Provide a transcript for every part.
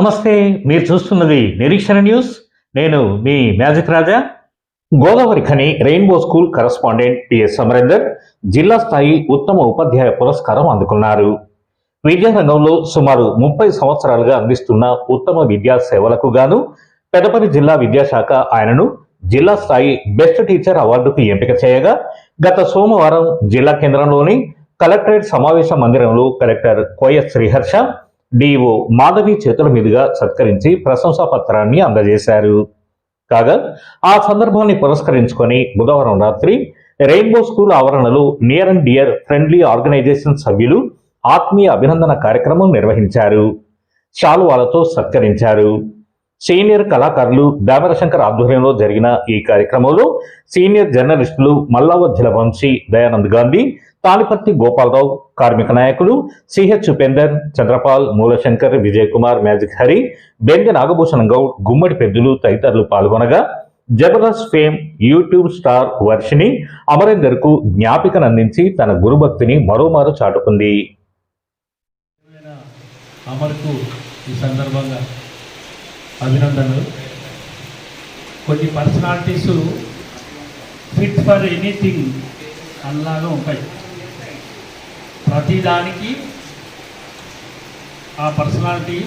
నమస్తే మీరు చూస్తున్నది నిరీక్షణ న్యూస్. నేను మీ magic Raja. Godavari Khani rainbow school correspondent P S Samarender జిల్లా స్థాయి ఉత్తమ ఉపాధ్యాయ పురస్కారం అందుకున్నారు. విద్యారంగంలో సుమారు ముప్పై సంవత్సరాలుగా అందిస్తున్న ఉత్తమ విద్యా సేవలకు గాను పెదపరి జిల్లా విద్యాశాఖ ఆయనను జిల్లా స్థాయి బెస్ట్ టీచర్ అవార్డుకు ఎంపిక చేయగా గత సోమవారం జిల్లా కేంద్రంలోని కలెక్టరేట్ సమావేశ మందిరంలో collector Koya Sriharsha D O Madhavi చేతుల మీదుగా సత్కరించి ప్రశంసా పత్రాన్ని అందజేశారు. కాగా ఆ సందర్భాన్ని పురస్కరించుకొని బుధవారం రాత్రి రెయిన్బో స్కూల్ ఆవరణలో near and dear friendly organisation సభ్యులు ఆత్మీయ అభినందన కార్యక్రమం నిర్వహించారు. శాలువాలతో సత్కరించారు. సీనియర్ కళాకారులు దామరశంకర్ ఆధ్వర్యంలో జరిగిన ఈ కార్యక్రమంలో సీనియర్ జర్నలిస్టులు మల్లావజ్జల వంశీ దయానంద్ గాంధీ తానిపత్తి గోపాలరావు కార్మిక నాయకులు సిహెచ్ ఉపేందర్ చంద్రపాల్ మూలశంకర్ విజయ్ కుమార్ మ్యాజిక్ హరి బెంగ నాగభూషణ్ గౌడ్ గుమ్మడి పెద్దలు తదితరులు పాల్గొనగా Jabardasth fame YouTube star Varshini అమరేందర్కు జ్ఞాపికనందించి తన గురుభక్తిని మరోమారు చాటుకుంది. అమర్కు ఈ సందర్భంగా అభినందనలు. కొన్ని పర్సనాలిటీస్ ఫిట్ ఫర్ ఎనీథింగ్ అన్నలాగా ఉంటాయి. ప్రతిదానికి ఆ పర్సనాలిటీ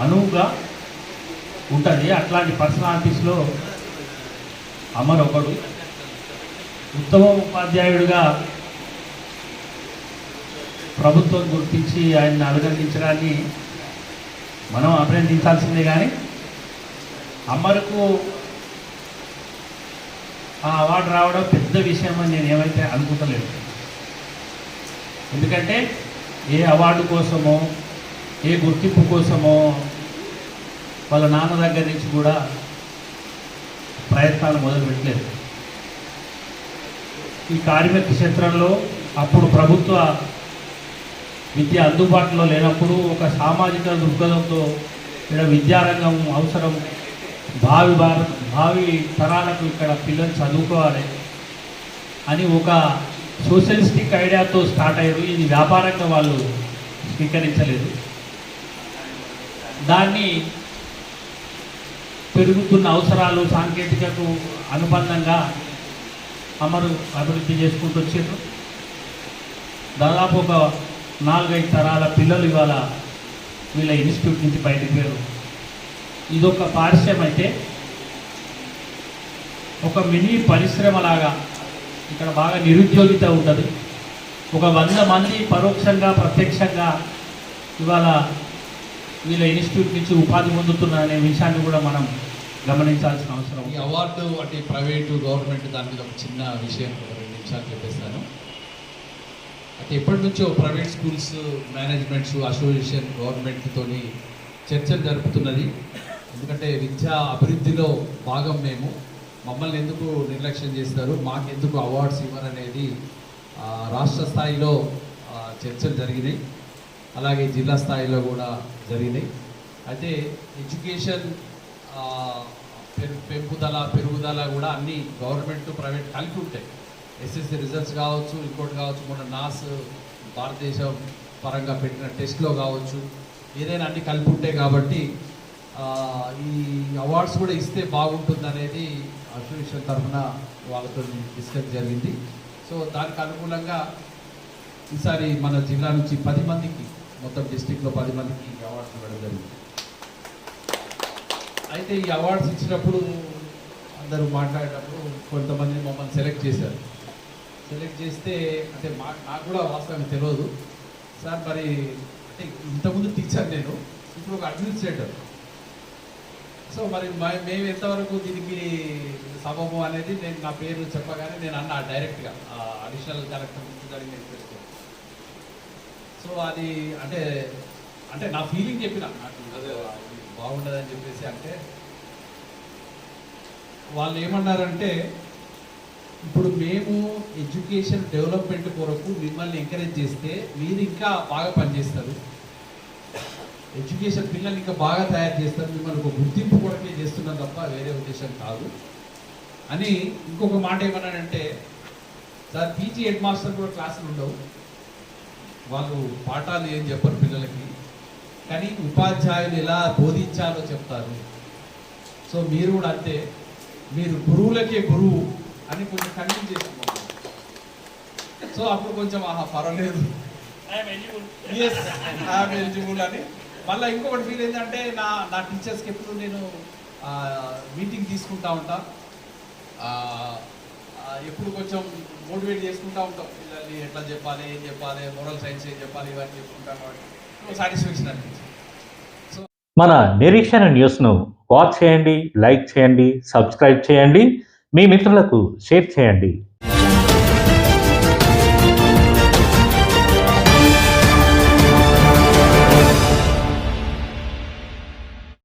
అనువుగా ఉంటుంది. అట్లాంటి పర్సనాలిటీస్లో అమర్ ఒకడు ఉత్తమ ఉపాధ్యాయుడిగా ప్రభుత్వం గుర్తించి ఆయన్ని అభినందించడాన్ని మనం అభినందించాల్సిందే కానీ అమర్కు ఆ అవార్డు రావడం పెద్ద విషయం అని నేను ఏమైతే అనుకుంటలేదు ఎందుకంటే ఏ అవార్డు కోసమో ఏ గుర్తింపు కోసమో వాళ్ళ నాన్న దగ్గర నుంచి కూడా ప్రయత్నాలు మొదలుపెట్టలేదు ఈ కార్మిక క్షేత్రంలో అప్పుడు ప్రభుత్వ విద్య అందుబాటులో లేనప్పుడు ఒక సామాజిక దృక్పథంతో ఇక్కడ విద్యారంగం అవసరం. భావి భారత భావి తరాలకు ఇక్కడ పిల్లలు చదువుకోవాలి అని ఒక సోషలిస్టిక్ ఐడియాతో స్టార్ట్ అయ్యారు. ఇది వ్యాపారంగా వాళ్ళు స్వీకరించలేదు. దాన్ని పెరుగుతున్న అవసరాలు సాంకేతికకు అనుబంధంగా అమరు అభివృద్ధి చేసుకుంటూ వచ్చారు. దాదాపు ఒక నాలుగైదు తరాల పిల్లలు ఇవాళ వీళ్ళ ఇన్స్టిట్యూట్ నుంచి బయటకు పోయారు. ఇదొక పారిశ్రమ అయితే ఒక మినీ పరిశ్రమలాగా ఇక్కడ బాగా నిరుద్యోగిత ఉంటుంది. ఒక వంద మంది పరోక్షంగా ప్రత్యక్షంగా ఇవాళ వీళ్ళ ఇన్స్టిట్యూట్ నుంచి ఉపాధి పొందుతున్న అనే విషయాన్ని కూడా మనం గమనించాల్సిన అవసరం. ఈ అవార్డు అంటే ప్రైవేటు గవర్నమెంట్ దాని మీద ఒక చిన్న విషయం రెండు నిమిషాలు చెప్పేస్తాను. అంటే ఎప్పటి నుంచో ప్రైవేట్ స్కూల్స్ మేనేజ్మెంట్స్ అసోసియేషన్ గవర్నమెంట్తో చర్చలు జరుపుతున్నది. ఎందుకంటే విద్యా అభివృద్ధిలో భాగం మేము. మమ్మల్ని ఎందుకు నిర్లక్ష్యం చేస్తారు? మాకెందుకు అవార్డ్స్ ఇవ్వరనేది రాష్ట్ర స్థాయిలో చర్చలు జరిగినాయి. అలాగే జిల్లా స్థాయిలో కూడా జరిగినాయి. అయితే ఎడ్యుకేషన్ పెంపుదల పెరుగుదల కూడా అన్ని గవర్నమెంట్ ప్రైవేట్ కలిపి ఉంటాయి. ఎస్ఎస్సి రిజల్ట్స్ కావచ్చు ఇంకోటి కావచ్చు మొన్న నాస్ భారతదేశం పరంగా పెట్టిన టెస్ట్లో కావచ్చు ఏదైనా అన్ని కలిపి ఉంటాయి కాబట్టి ఈ అవార్డ్స్ కూడా ఇస్తే బాగుంటుంది అనేది అసోసియేషన్ తరఫున వాళ్ళతో డిస్కస్ జరిగింది. సో దానికి అనుకూలంగా ఈసారి మన జిల్లా నుంచి పది మందికి మొత్తం డిస్టిక్లో పది మందికి అవార్డ్స్ ఇవ్వడం జరిగింది. అయితే ఈ అవార్డ్స్ ఇచ్చినప్పుడు అందరూ మాట్లాడేటప్పుడు కొంతమంది మమ్మల్ని సెలెక్ట్ చేశారు. సెలెక్ట్ చేస్తే అంటే మా నాకు కూడా వాస్తవానికి తెలియదు. సార్ మరి అంటే ఇంతకుముందు టీచర్ నేను ఇప్పుడు ఒక అడ్మినిస్ట్రేటర్. సో మరి మ- మేము ఎంతవరకు దీనికి సబబు అనేది నేను నా పేరు చెప్పగానే నేను అన్నా డైరెక్ట్గా అడిషనల్ కలెక్టర్ నుంచి నేను తెలుసుకో సో అది అంటే అంటే నా ఫీలింగ్ చెప్పిన నాకు బాగుండదని చెప్పేసి అంటే వాళ్ళు ఏమన్నారంటే ఇప్పుడు మేము ఎడ్యుకేషన్ డెవలప్మెంట్ కొరకు మిమ్మల్ని ఎంకరేజ్ చేస్తే మీరు ఇంకా బాగా పనిచేస్తారు. ఎడ్యుకేషన్ పిల్లల్ని ఇంకా బాగా తయారు చేస్తారు మిమ్మల్ని ఒక గుర్తింపు కొరకే చేస్తున్నాం తప్ప వేరే ఉద్దేశం కాదు. అని ఇంకొక మాట ఏమన్నాడంటే సార్ పీజీ హెడ్ మాస్టర్ కూడా క్లాసులు ఉండవు. వాళ్ళు పాఠాలు ఏం చెప్పరు పిల్లలకి. కానీ ఉపాధ్యాయులు ఎలా బోధించాలో చెప్తారు. సో మీరు కూడా అంతే మీరు గురువులకే గురువు అని కొంచెం కన్విన్స్ చేసుకోవాలి సో అప్పుడు కొంచెం ఆహా పర్వాలేదు. ఐఎమ్ ఎలిజిబుల్ అని మళ్ళీ ఇంకొకటి ఫీల్ ఏంటంటే నా నా టీచర్స్కి ఎప్పుడు నేను మీటింగ్ తీసుకుంటా ఉంటా. ఎప్పుడు కొంచెం మోటివేట్ చేసుకుంటా ఉంటాం. పిల్లల్ని ఎట్లా చెప్పాలి ఏం చెప్పాలి మోరల్ సైన్స్ ఏం చెప్పాలి ఇవన్నీ చెప్పుకుంటా కాబట్టి సాటిస్ఫాక్షన్ అనిపించింది మన నిరీక్షణ న్యూస్ను వాచ్ చేయండి లైక్ చేయండి సబ్స్క్రైబ్ చేయండి. మీ మిత్రులకు షేర్ చేయండి.